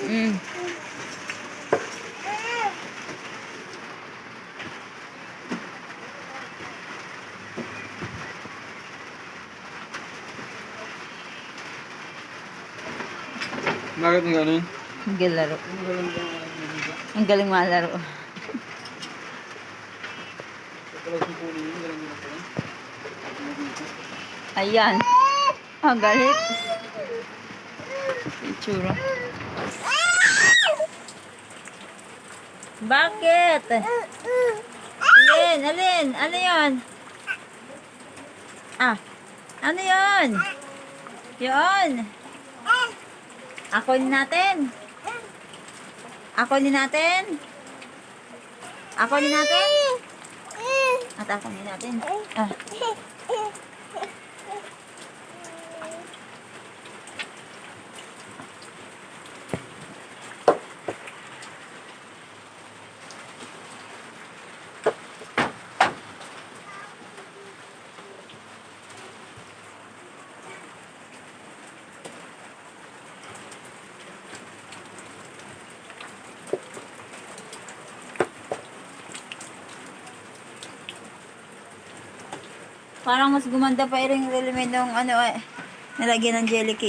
Mm. Bakit ng ganun? Ang galing laro. Ang galing ang? Ang malaro. Ayan. Ang galit. Itsura. Bakit? Alin? Alin? Ano yon? Ah. Ano yon? Yon. Ako ni natin. Ako ni natin. Ako ni natin. At ako ni natin. Ah. Parang mas gumanda pa rin yung element ng ano eh. Nalagyan ng jelly cake.